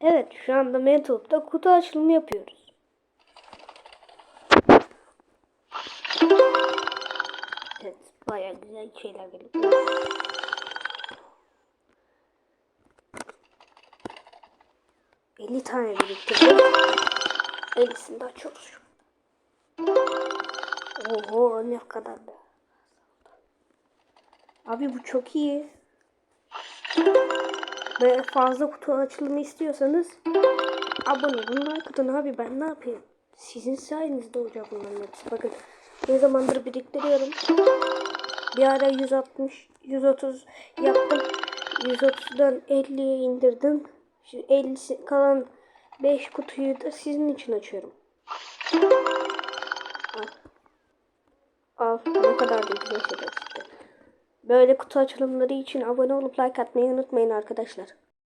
Evet şu anda Mentop'ta kutu açılımı yapıyoruz. Evet baya güzel şeyler geliyor. ...50 tane biriktirdim. 50'sini de açıyoruz. Oho ne kadar da. Abi bu çok iyi. Ve fazla kutu açılımı istiyorsanız abone olun like abi ben ne yapayım? Sizin sayenizde olacak bunların hepsi. Bakın ne zamandır biriktiriyorum. Bir ara 160, 130 yaptım. 130'dan 50'ye indirdim. Şu 50 kalan 5 kutuyu da sizin için açıyorum. Al. Al. Ne kadar da güzel şeyler çıktı. Böyle kutu açılımları için abone olup like atmayı unutmayın arkadaşlar.